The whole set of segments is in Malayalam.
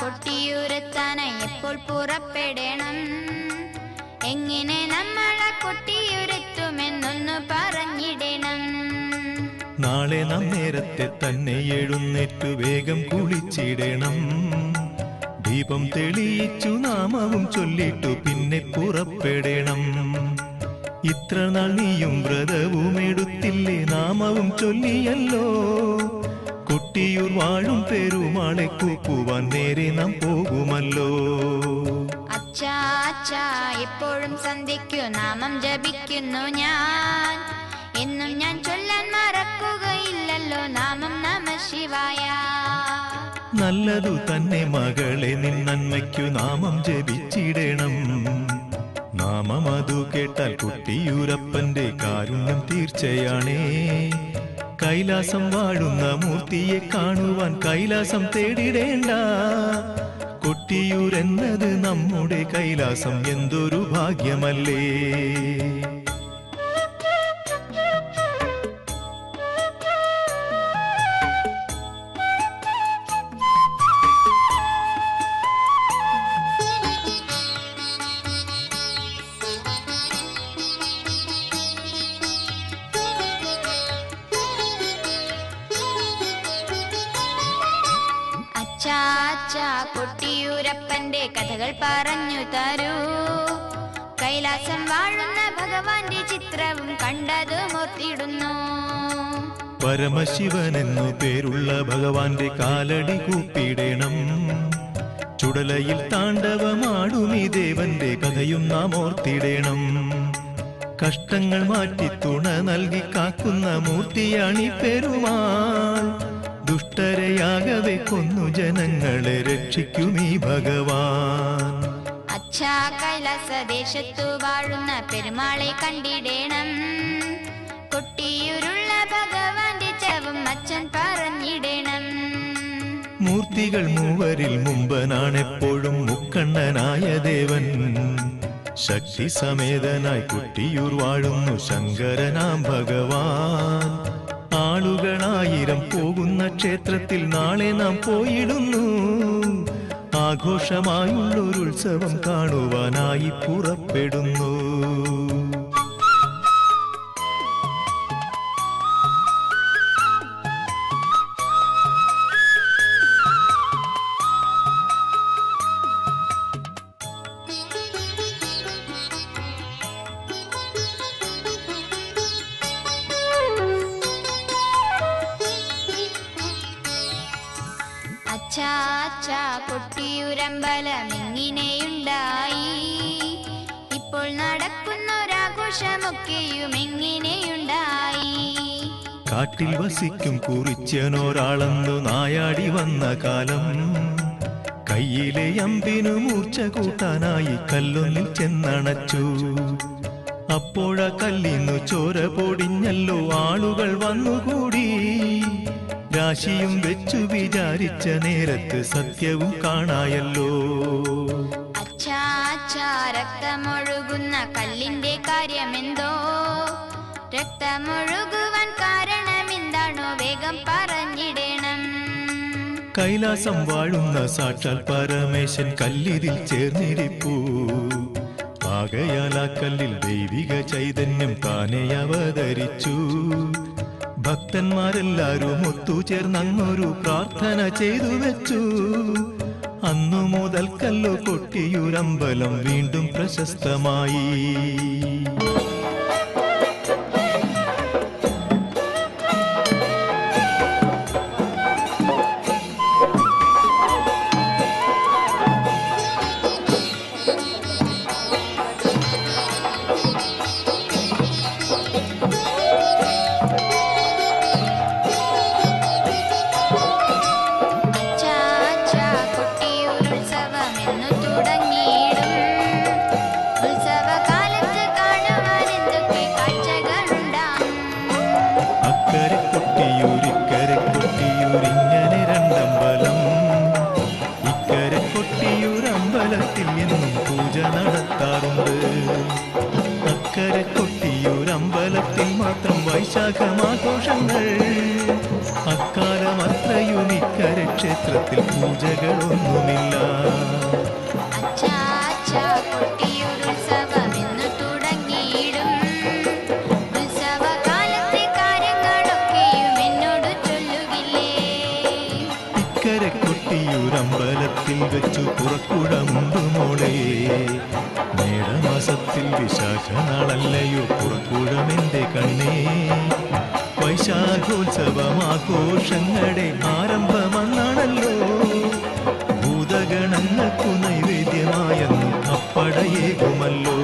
കൊട്ടിയൂരെത്താനായി എപ്പോൾ പുറപ്പെടണം? എങ്ങനെ നമ്മളെ കൊട്ടിയുരുത്തുമെന്നൊന്ന് പറഞ്ഞിടണം? നാളെ നാം നേരത്തെ തന്നെ എഴുന്നേറ്റ് വേഗം കുളിച്ചിടണം. ദീപം തെളിയിച്ചു നാമവും ചൊല്ലിട്ടു പിന്നെ പുറപ്പെടണം. ഇത്ര നാൾ നീയും വ്രതവും എടുത്തില്ലേ നാമവും ചൊല്ലിയല്ലോ. കൊട്ടിയൂർ വാഴും പെരുമാളെ കൂക്കുവാൻ നേരെ നാം പോകുമല്ലോ. അച്ഛാ അച്ഛാ എപ്പോഴും സന്ധിക്കു നാമം ജപിക്കുന്നു ഞാൻ. എന്നും ഞാൻ ചൊല്ലാൻ മറക്കുകയില്ലല്ലോ നാമം നമ ശിവായ. നല്ലതു തന്നെ മകളെ നിൻ നന്മയ്ക്കു നാമം ജപിച്ചിടണം. നാമം അതു കേട്ടാൽ കുട്ടിയൂരപ്പന്റെ കാരുണ്യം തീർച്ചയാണേ. കൈലാസം വാഴുന്ന മൂർത്തിയെ കാണുവാൻ കൈലാസം തേടിടേണ്ട. കൊട്ടിയൂരെന്നത് നമ്മുടെ കൈലാസം എന്തൊരു ഭാഗ്യമല്ലേ. അച്ഛാ കൊട്ടിയൂരപ്പന്റെ കഥകൾ പറഞ്ഞു തരൂ. കൈലാസം വാഴുന്ന ഭഗവാന്റെ ചിത്രവും കണ്ടത് ഓർത്തിടുന്നു പരമശിവനെന്നു പേരുള്ള ഭഗവാന്റെ കാലടി കൂപ്പിടണം. ചുടലയിൽ താണ്ഡവമാടും ഈ ദേവന്റെ കഥയും നാം ഓർത്തിടേണം. കഷ്ടങ്ങൾ മാറ്റി തുണ നൽകി കാക്കുന്ന മൂർത്തിയാണി പെരുമാൾ. ദുഷ്ടരെയാകവെ കൊന്നു ജനങ്ങളെ രക്ഷിക്കും ഈ ഭഗവാൻ. അച്ഛാ കൈലാസ ദേശത്തു വാഴുന്ന പെരുമാളെ കണ്ടിടേണം. കൊട്ടിയുരുള്ള ഭഗവാന്റെ ചവം അച്ഛൻ പറഞ്ഞിടേണം. മൂർത്തികൾ മൂവരിൽ മുമ്പനാണെപ്പോഴും മുക്കണ്ണനായ ദേവൻ. ശക്തി സമേതനായി കുട്ടിയൂർ വാഴുന്നു ശങ്കരനാം ഭഗവാൻ. ആളുകളായിരം പോകുന്ന ക്ഷേത്രത്തിൽ നാളെ നാം പോയിടുന്നു. ആഘോഷമായുള്ളൊരുത്സവം കാണുവാനായി പുറപ്പെടുന്നു. കൊട്ടിയൂരമ്പലം ഇപ്പോൾ ഇപ്പോൾ നടക്കുന്നൊരാഘോഷമൊക്കെയും എങ്ങനെയുണ്ടായി കാട്ടിൽ വസിക്കും കുറിച്ചനൊരാളെന്നു നായാടി വന്ന കാലം. കയ്യിലെ അമ്പിനു മൂർച്ച കൂട്ടാനായി കല്ലൊന്നിൽ ചെന്നണച്ചു. അപ്പോഴ കല്ലിന്നു രാശിയും വെച്ചു വിചാരിച്ച നേരത്ത് സത്യവും കാണായല്ലോ. രക്തമൊഴുകുന്ന കല്ലിന്റെ കാര്യമെന്തോ? രക്തമൊഴുകുവാൻ കാരണമെന്താണോ വേഗം പറഞ്ഞിടണം. കൈലാസം വാഴുന്ന സാക്ഷാൽ പരമേശൻ കല്ലിതിൽ ചേർന്നിരിപ്പൂ. ആകയാൽ ആ കല്ലിൽ ദൈവിക ചൈതന്യം താനെ അവതരിച്ചു. ഭക്തന്മാരെല്ലാരും ഒത്തുചേർന്നങ്ങൊരു പ്രാർത്ഥന ചെയ്തു വെച്ചു. അന്നു മുതൽ കല്ലു കൊട്ടിയൂരമ്പലം വീണ്ടും പ്രശസ്തമായി. ഇക്കരെ കുട്ടിയൂരമ്പലത്തിൽ വെച്ചു പുറക്കുടമുണ്ടു മോളെ മേടമാസത്തിൽ വിശാഖനാളല്ലയോ പുറക്കുടമെന്റെ കണ്ണേ. വൈശാഖോത്സവമാഘോഷങ്ങളുടെ ആരംഭമെന്നാണല്ലോ గుమల్లో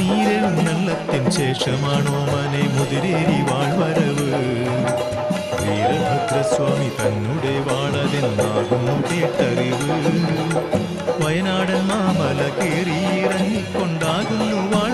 നീരെഴുന്നള്ളത്തിൻ ശേഷമാണോ മനെ മുതിരേരി വാൾവരവ് വീരഭദ്രസ്വാമി തന്നുടെ വാളതെന്നാകുന്നു കേട്ടറിവ്. വയനാടൻ മാമല കേറിയിറങ്ങിക്കൊണ്ടാകുന്നു വാൾവരവ്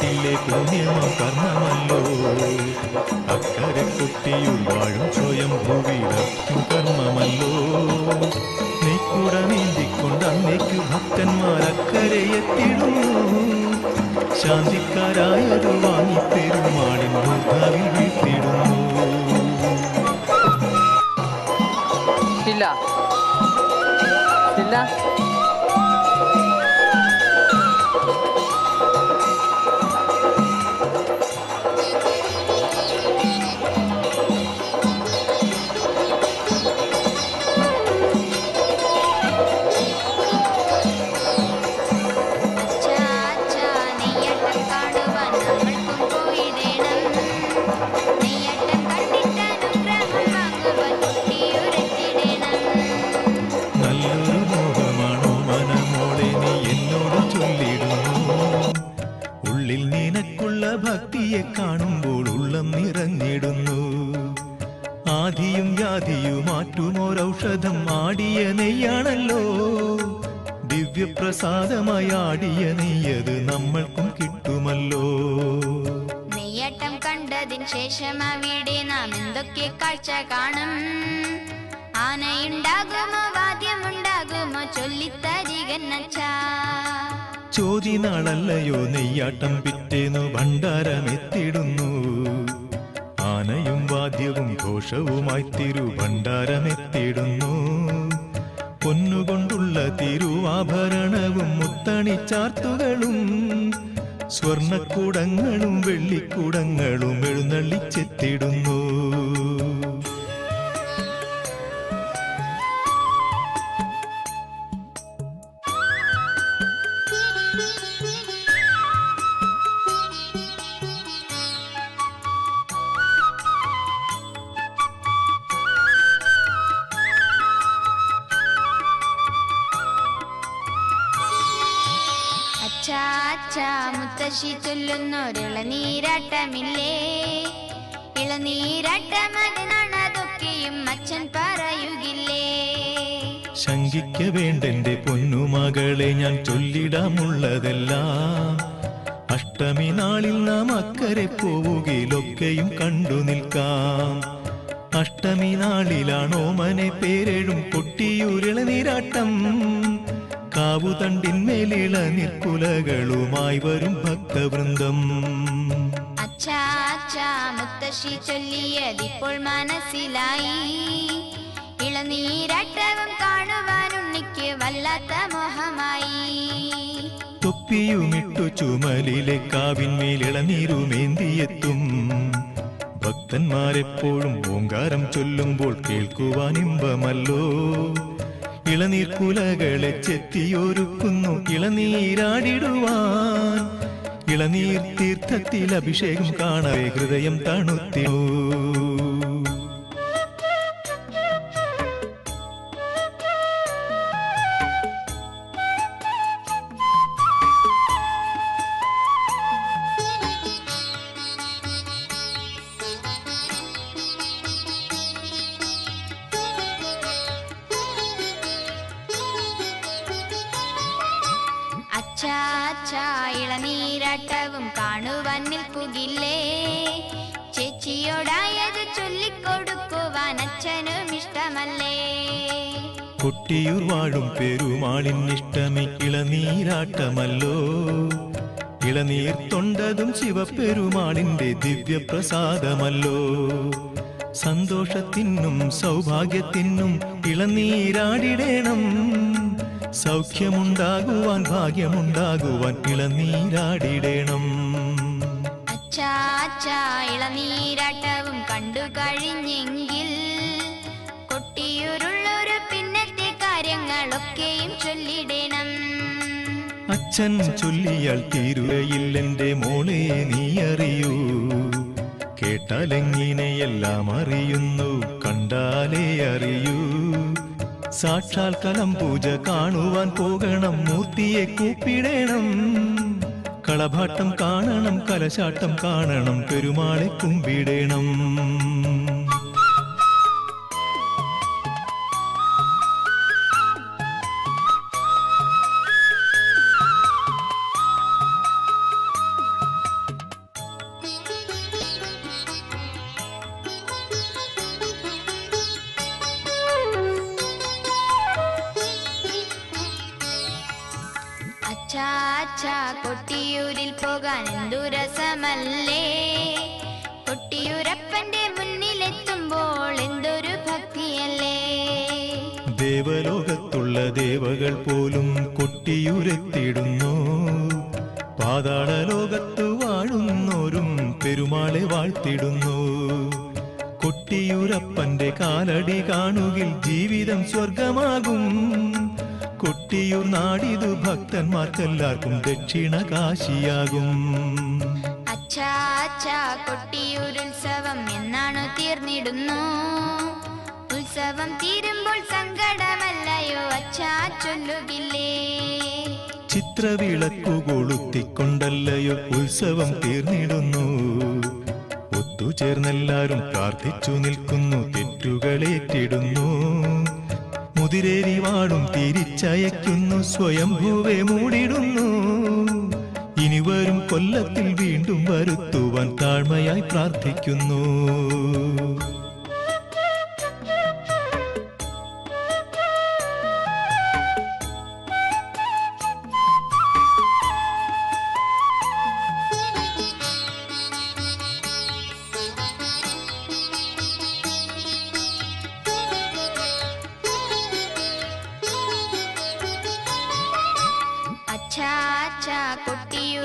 നീ കേട്ടില്ലേ കർമ്മമല്ലോ? അക്കരെ കുട്ടിയും വാഴും സ്വയം ഭൂവിടക്കും കർമ്മമല്ലോ. നീക്കൂട നീന്തിക്കൊണ്ട് അന്നേക്കു ഭക്തന്മാർ അക്കരെ എത്തിടുന്നു. ശാന്തിക്കാരായതു വാങ്ങി പെരുമാളിൻ ഭൂതാവിൽ വീട്ടിടുന്നു. ഇല്ല. ഇല്ല. ആടിയ നെയ്യാണല്ലോ ദിവ്യപ്രസാദമായി ആടിയ നെയ്യത് നമ്മൾക്കും കിട്ടുമല്ലോ. നെയ്യട്ടം കണ്ടതിന് ശേഷം അവിടെ നാം എന്തൊക്കെ കാഴ്ച കാണും? ആനയുണ്ടാകുമോ വാദ്യമുണ്ടാകുമോ ചൊല്ലിത്തരികൻ ചോതി നാളല്ലയോ നെയ്യാട്ടം പിറ്റേന്നു ഭണ്ഡാരമെത്തിടുന്നു. ആനയും വാദ്യവും ഘോഷവുമായി തിരു ഭണ്ഡാരമെത്തിടുന്നു പൊന്നുകൊണ്ടുള്ള തിരുവാഭരണവും മുത്തണിച്ചാർത്തുകളും സ്വർണക്കൂടങ്ങളും വെള്ളിക്കൂടങ്ങളും എഴുന്നള്ളിച്ചെത്തിടുന്നു. മുത്തശ്ശി ചൊല്ലുന്നൊരിളനീരാട്ടമില്ലേ ഇളനീരാട്ടം അതിനാണതൊക്കെയും അച്ഛൻ പറയുകില്ലേ? ശങ്കിക്ക വേണ്ടെന്റെ പൊന്നുമകളെ ഞാൻ ചൊല്ലിടാമുള്ളതെല്ലാം. അഷ്ടമി നാളിൽ നാം അക്കരെ പോവുകയിലൊക്കെയും കണ്ടു നിൽക്കാം. അഷ്ടമി നാളിലാണോ മനെ പേരെഴും കൊട്ടിയൂരിളനീരാട്ടം കാവുതണ്ടിന്മേലിള നിൽക്കുലകളുമായി വരും ഭക്തവൃന്ദം. മുത്തശ്ശി ചൊല്ലിയതിപ്പോൾ മനസ്സിലായി. ഇളനീരാട്ടവും കാണുവാനുണ്ണിക്ക് വല്ലാത്ത മോഹമായി. തൊപ്പിയുമിട്ടു ചുമലിലെ കാവിന്മേൽ ഇളനീരുമേന്തിയെത്തും. ഭക്തന്മാരെപ്പോഴും ഓങ്കാരം ചൊല്ലുമ്പോൾ കേൾക്കുവാൻ ഇമ്പമല്ലോ. ഇളനീർ കുലകളെ ചെത്തിയൊരുക്കുന്നു. ഇളനീരാടിടുവാൻ. ഇളനീർ തീർത്ഥത്തിൽ അഭിഷേകം കാണവേ ഹൃദയം തണുത്തിനു കൊട്ടിയൂർ വാഴും പെരുമാളിൻ ഇഷ്ടമേ. ഇളനീരാട്ടമല്ലോ. ഇളനീർ തൊണ്ടതും ശിവപെരുമാളിന്റെ ദിവ്യപ്രസാദമല്ലോ. സന്തോഷത്തിനും സൗഭാഗ്യത്തിനും ഇളനീരാടിടേണം. സൗഖ്യമുണ്ടാകുവാൻ ഭാഗ്യമുണ്ടാകുവാൻ ഇളനീരാടിടേണം. ഇളനീരാട്ടവും കണ്ടു കഴിഞ്ഞെങ്കിൽ കാര്യങ്ങളൊക്കെയും ചൊല്ലിടണം. അച്ഛൻ ചൊല്ലിയാൽ തീരുകയില്ലെന്റെ മോളെ നീ അറിയൂ കേട്ടാലെങ്ങിനെയെല്ലാം അറിയുന്നു കണ്ടാലേ അറിയൂ. സാക്ഷാൽ കലം പൂജ കാണുവാൻ പോകണം മൂർത്തിയെ കൂപ്പിടണം. കളഭാട്ടം കാണണം കലശാട്ടം കാണണം പെരുമാളെ കുമ്പിടണം. അച്ഛാ അച്ഛാ കൊട്ടിയൂരിൽ പോകാൻ എന്തു കൊട്ടിയൂരപ്പന്റെ മുന്നിലെത്തുമ്പോൾ എന്തൊരു ഭക്തിയല്ലേ? ദേവലോകത്തുള്ള ദേവകൾ പോലും കൊട്ടിയൂരെത്തിടുന്നു. പാതാള ലോകത്ത് വാഴുന്നോരും പെരുമാളെ വാഴ്ത്തിടുന്നു. കൊട്ടിയൂരപ്പന്റെ കാലടി കാണുകിൽ ജീവിതം സ്വർഗമാകും. കൊട്ടിയൂർ നാടിതു ഭക്തന്മാർക്കെല്ലാവർക്കും ദക്ഷിണ കാശിയാകും അച്ഛാ അച്ഛാ കൊട്ടിയൂരുത്സവം എന്നാണു തീർന്നിടുന്നു. ഉത്സവം തീരുമ്പോൾ സങ്കടമല്ലയോ അച്ഛാ ചൊല്ലുകില്ലേ ചിത്രവിളക്കു കൊളുത്തിക്കൊണ്ടല്ലയോ ഉത്സവം തീർന്നിടുന്നു. ഒത്തുചേർന്നെല്ലാരും പ്രാർത്ഥിച്ചു നിൽക്കുന്നു തെറ്റുകളേറ്റിടുന്നു. മുതിരേരി വാടും തിരിച്ചയക്കുന്നു സ്വയംഭൂവെ മൂടിടുന്നു. ഇനി വരും കൊല്ലത്തിൽ വീണ്ടും വരുത്തുവാൻ താഴ്മയായി പ്രാർത്ഥിക്കുന്നു.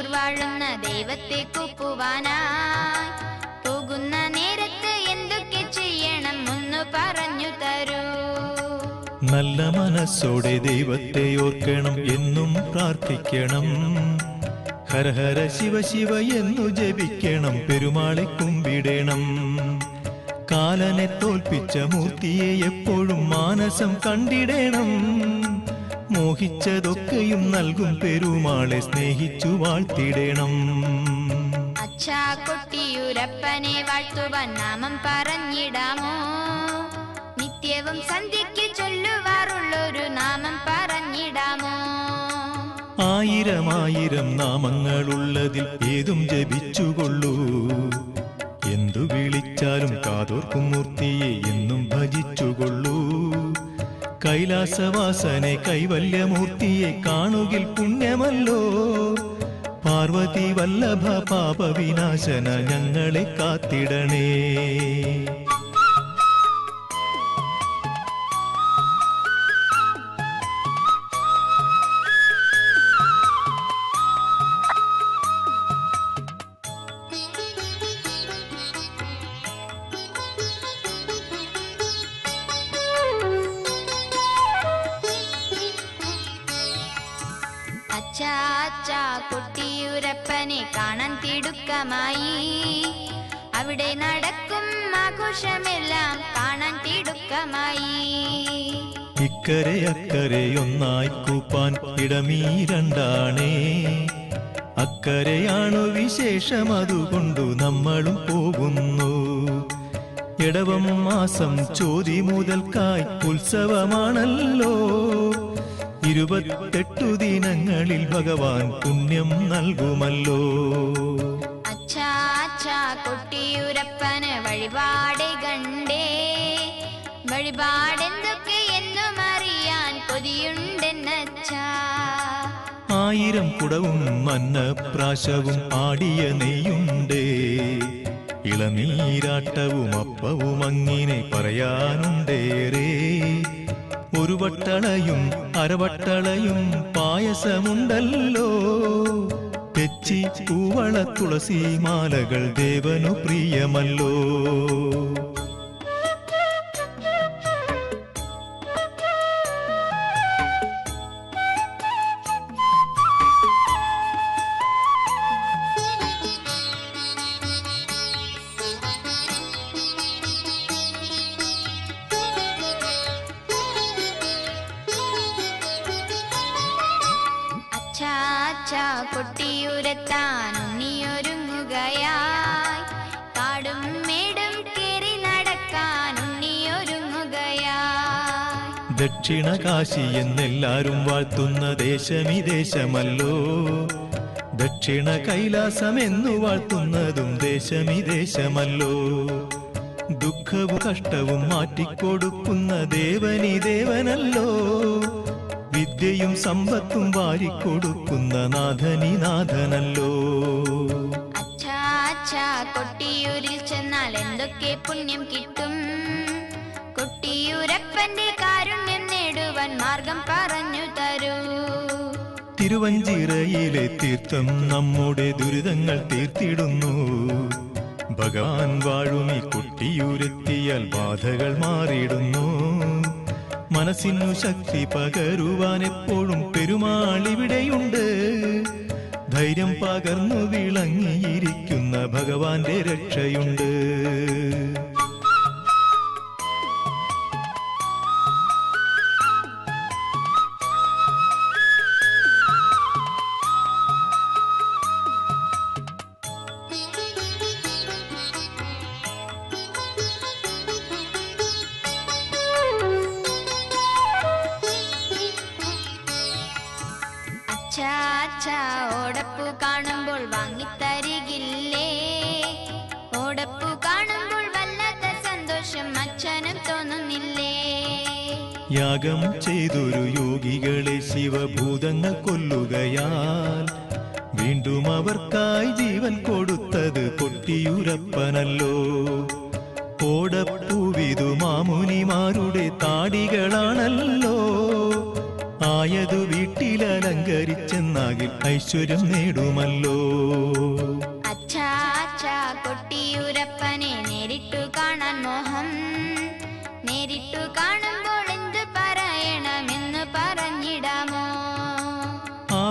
വാഴുന്ന ദൈവത്തെ കൂപ്പുവാനായി. പോകുന്ന നേരത്ത് എന്തൊക്കെ ചെയ്യണം ഒന്ന് പറഞ്ഞു തരൂ. നല്ല മനസ്സോടെ ദൈവത്തെ ഓർക്കണം എന്നും പ്രാർത്ഥിക്കണം. ഹരഹര ഹര ശിവ ശിവ എന്നു ജപിക്കണം പെരുമാളെ കുമ്പിടണം. കാലനെ തോൽപ്പിച്ച മൂർത്തിയെ എപ്പോഴും മാനസം കണ്ടിടണം. മോഹിച്ചതൊക്കെയും നൽകും പെരുമാളെ സ്നേഹിച്ചു വാഴ്ത്തിടണം. അച്ഛാ കുട്ടിയൂരപ്പനെ വാഴ്ത്തുവാൻ നാമം പറഞ്ഞിടാമോ? നിത്യവും സന്ധ്യയ്ക്ക് ചൊല്ലുവാറുള്ളൊരു നാമം പറഞ്ഞിടാമോ? ആയിരം ആയിരം നാമങ്ങളുള്ളതിൽ ഏതും ജപിച്ചുകൊള്ളൂ. കൈലാസവാസനെ കൈവല്യമൂർത്തിയെ കാണുകിൽ പുണ്യമല്ലോ. പാർവതി വല്ലഭ പാപവിനാശന ഞങ്ങളെ കാത്തിടണേ. ആഘോഷമെല്ലാം കാണാൻ തിടുക്കമായി. ഇക്കരെ അക്കരെ ഒന്നായി കൂപ്പാൻ ഇടമീ രണ്ടാണേ. അക്കരെയാണു വിശേഷം അതുകൊണ്ടു നമ്മളും പോകുന്നു. ഇടവം മാസം ചോതി മുതൽക്കായി ഉത്സവമാണല്ലോ. ഇരുപത്തെട്ടു ദിനങ്ങളിൽ ഭഗവാൻ പുണ്യം നൽകുമല്ലോ. അച്ഛാ അച്ഛാ കൊട്ടിയൂരപ്പന് വഴിപാട് കണ്ടേ. വഴിപാടെന്തൊക്കെ എന്നും അറിയാൻ കൊതിയുണ്ടെന്നച്ഛാ ആയിരം കുടവും മന്നപ്രാശവും ആടിയ നെയ്യുണ്ടേ. ഇളനീരാട്ടവും അപ്പവും അങ്ങിനെ പറയാനുണ്ടേറെ. ഒരു വട്ടളയും അരവട്ടളയും പായസമുണ്ടല്ലോ. പൂവള തുളസി മാലകൾ ദേവനു പ്രിയമല്ലോ. ദക്ഷിണ കാശി എന്നെല്ലാരും വാഴ്ത്തുന്ന ദേശമി ദേശമല്ലോ ദക്ഷിണ കൈലാസം കൈലാസമെന്നു വാഴ്ത്തുന്നതും ദേശമി ദേശമല്ലോ ദുഃഖവും കഷ്ടവും മാറ്റിക്കൊടുക്കുന്ന ദേവനി ദേവനല്ലോ. വിദ്യയും സമ്പത്തും വാരിക്കൊടുക്കുന്ന നാഥനി നാഥനല്ലോ. തിരുവഞ്ചിറയിലെ തീർത്ഥം നമ്മുടെ ദുരിതങ്ങൾ തീർത്തിടുന്നു. ഭഗവാൻ വാഴും ഈ കുട്ടിയുരുത്തിയാൽ ബാധകൾ മാറിയിടുന്നു. മനസ്സിനു ശക്തി പകരുവാൻ എപ്പോഴും പെരുമാളിവിടെയുണ്ട്. ധൈര്യം പകർന്നു വിളങ്ങിയിരിക്കുന്ന ഭഗവാന്റെ രക്ഷയുണ്ട്. യാഗം ചെയ്തൊരു യോഗികളെ ശിവഭൂതങ്ങൾ കൊല്ലുകയാൽ വീണ്ടും അവർക്കായി ജീവൻ കൊടുത്തത് കൊട്ടിയുറപ്പനല്ലോ ഓടപ്പൂവിതു മാമുനിമാരുടെ താടികളാണല്ലോ. ആയതു വീട്ടിലലങ്കരിച്ചെന്നാകിൽ ഐശ്വര്യം നേടുമല്ലോ. അച്ഛാ കൊട്ടിയൂരപ്പനെ നേരിട്ടു കാണാൻ മോഹം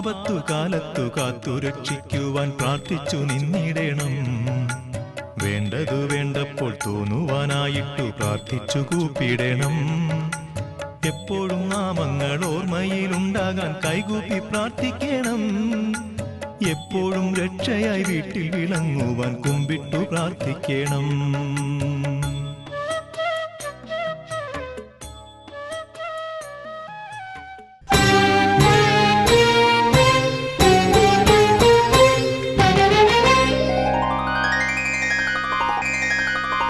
ആപത്തു കാലത്തു കാത്തു രക്ഷിക്കുവാൻ പ്രാർത്ഥിച്ചു നിന്നിടണം. വേണ്ടതു വേണ്ടപ്പോൾ തോന്നുവാനായിട്ടു പ്രാർത്ഥിച്ചു കൂപ്പിടണം. എപ്പോഴും നാമങ്ങൾ ഓർമ്മയിലുണ്ടാകാൻ കൈകൂപ്പി പ്രാർത്ഥിക്കണം. എപ്പോഴും രക്ഷയായി വീട്ടിൽ വിളങ്ങുവാൻ കുമ്പിട്ടു പ്രാർത്ഥിക്കണം.